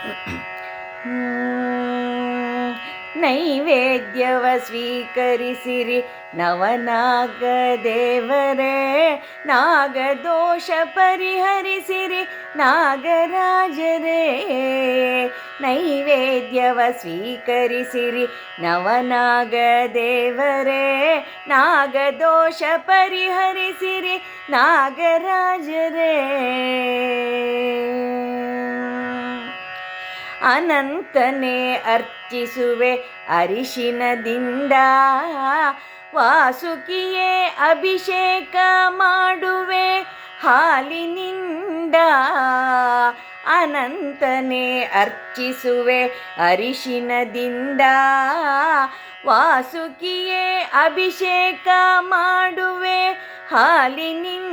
ನೈವೇದ್ಯವ ಸ್ವೀಕರಿಸಿರಿ ನವನಾಗ ದೇವರೇ ನಾಗದೋಷ ಪರಿಹರಿಸಿರಿ ನಾಗರಾಜರೇ. ನೈವೇದ್ಯವ ಸ್ವೀಕರಿಸಿರಿ ನವನಾಗ ದೇವರೇ ನಾಗದೋಷ ಪರಿಹರಿಸಿರಿ ನಾಗರಾಜರೇ. ಅನಂತನೇ ಅರ್ಚಿಸುವೆ ಅರಿಶಿನದಿಂದ. ವಾಸುಕಿಯೇ ಅಭಿಷೇಕ ಮಾಡುವೆ ಹಾಲಿನಿಂದ. ಅನಂತನೇ ಅರ್ಚಿಸುವೆ ಅರಿಶಿನದಿಂದ. ವಾಸುಕಿಯೇ ಅಭಿಷೇಕ ಮಾಡುವೆ ಹಾಲಿನಿಂದ.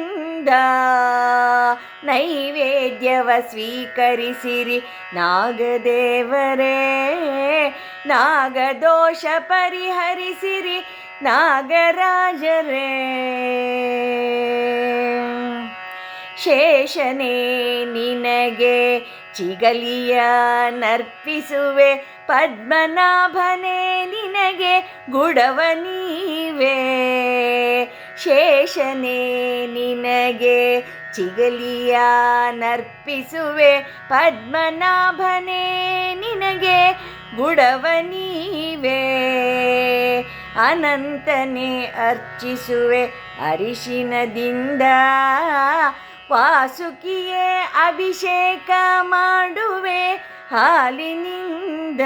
ನೈವೇದ್ಯವ ಸ್ವೀಕರಿಸಿರಿ ನಾಗದೇವರೇ. ನಾಗದೋಷ ಪರಿಹರಿಸಿರಿ ನಾಗರಾಜರೇ. ಶೇಷನೇ ನಿನಗೆ ಚಿಗಲಿಯ ನರ್ಪಿಸುವೆ. ಪದ್ಮನಾಭನೇ ನಿನಗೆ ಗುಡವ ನೀವೇ. ಶೇಷನೇ ನಿನಗೆ ಚಿಗಲಿಯ ನರ್ಪಿಸುವೆ. ಪದ್ಮನಾಭನೇ ನಿನಗೆ ಬುಡವ ನೀವೇ. ಅನಂತನೇ ಅರ್ಚಿಸುವೆ ಅರಿಶಿನದಿಂದ. ವಾಸುಕಿಯೇ ಅಭಿಷೇಕ ಮಾಡುವೆ ಹಾಲಿನಿಂದ.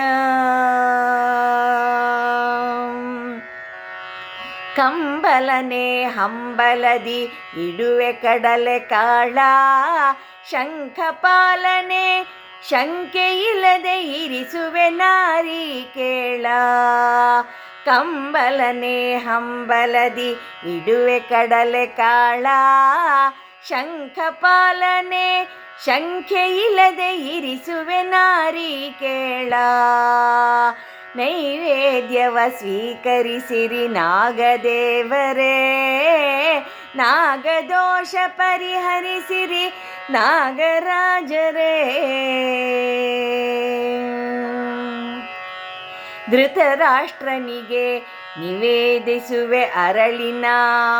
ಕಂಬಲನೆ ಹಂಬಲದಿ, ಇಡುವೆ ಕಡಲೆ ಕಾಳ. ಶಂಖಪಾಲನೆ ಶಂಕೆ ಇಲ್ಲದೆ ಇರಿಸುವೆ ನಾರಿ ಕೇಳ. ಕಂಬಲನೆ ಹಂಬಲದಿ, ಇಡುವೆ ಕಡಲೆ ಕಾಳ. ಶಂಖಪಾಲನೆ ಶಂಖೆ ಇಲ್ಲದೆ ಇರಿಸುವೆ ನಾರಿ ಕೇಳ. ನೈವೇದ್ಯವ ಸ್ವೀಕರಿಸಿರಿ ನಾಗದೇವರೇ. ನಾಗದೋಷ ಪರಿಹರಿಸಿರಿ ನಾಗರಾಜರೇ. ಧೃತರಾಷ್ಟ್ರನಿಗೆ ನಿವೇದಿಸುವೆ ಅರಳಿನ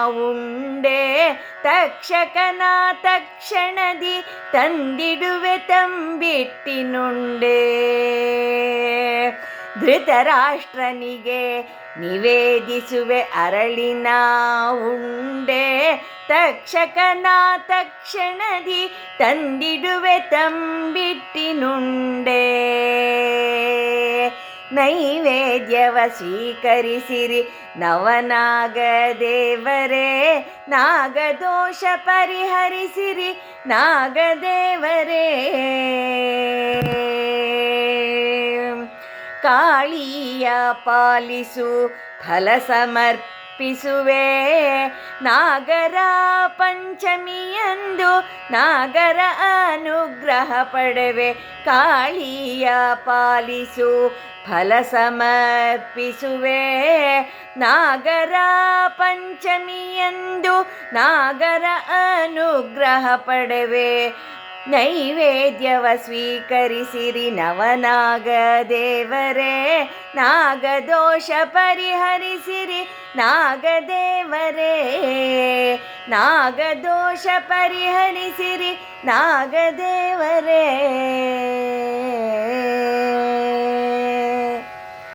ಉಂಡೆ. ತಕ್ಷಕನ ತಕ್ಷಣದಿ ತಂದಿಡುವೆ ತಂಬಿಟ್ಟಿನುಂಡೆ. ಧೃತರಾಷ್ಟ್ರನಿಗೆ ನಿವೇದಿಸುವೆ ಅರಳಿನ ಉಂಡೆ. ತಕ್ಷಕನ ತಕ್ಷಣದಿ ತಂದಿಡುವೆ ತಂಬಿಟ್ಟಿನುಂಡೆ. ನೈವೇದ್ಯವ ಸ್ವೀಕರಿಸಿರಿ ನವನಾಗ ದೇವರೇ ನಾಗದೋಷ ಪರಿಹರಿಸಿರಿ ನಾಗದೇವರೇ. ಕಾಳಿಯ ಪಾಲಿಸು, ಫಲ ಸಮರ್ಪಿಸುವೆ. ನಾಗರ ಪಂಚಮಿಯಂದು ನಾಗರ ಅನುಗ್ರಹ ಪಡೆವೆ. ಕಾಳಿಯ ಪಾಲಿಸು, ಫಲ ಸಮರ್ಪಿಸುವೆ. ನಾಗರ ಪಂಚಮಿಯಂದು ನಾಗರ ಅನುಗ್ರಹ ಪಡೆವೆ. ನೈವೇದ್ಯವ ಸ್ವೀಕರಿಸಿರಿ ನವನಾಗ ದೇವರೇ ನಾಗದೋಷ ಪರಿಹರಿಸಿರಿ ನಾಗದೇವರೇ. ನಾಗದೋಷ ಪರಿಹರಿಸಿರಿ ನಾಗದೇವರೇ.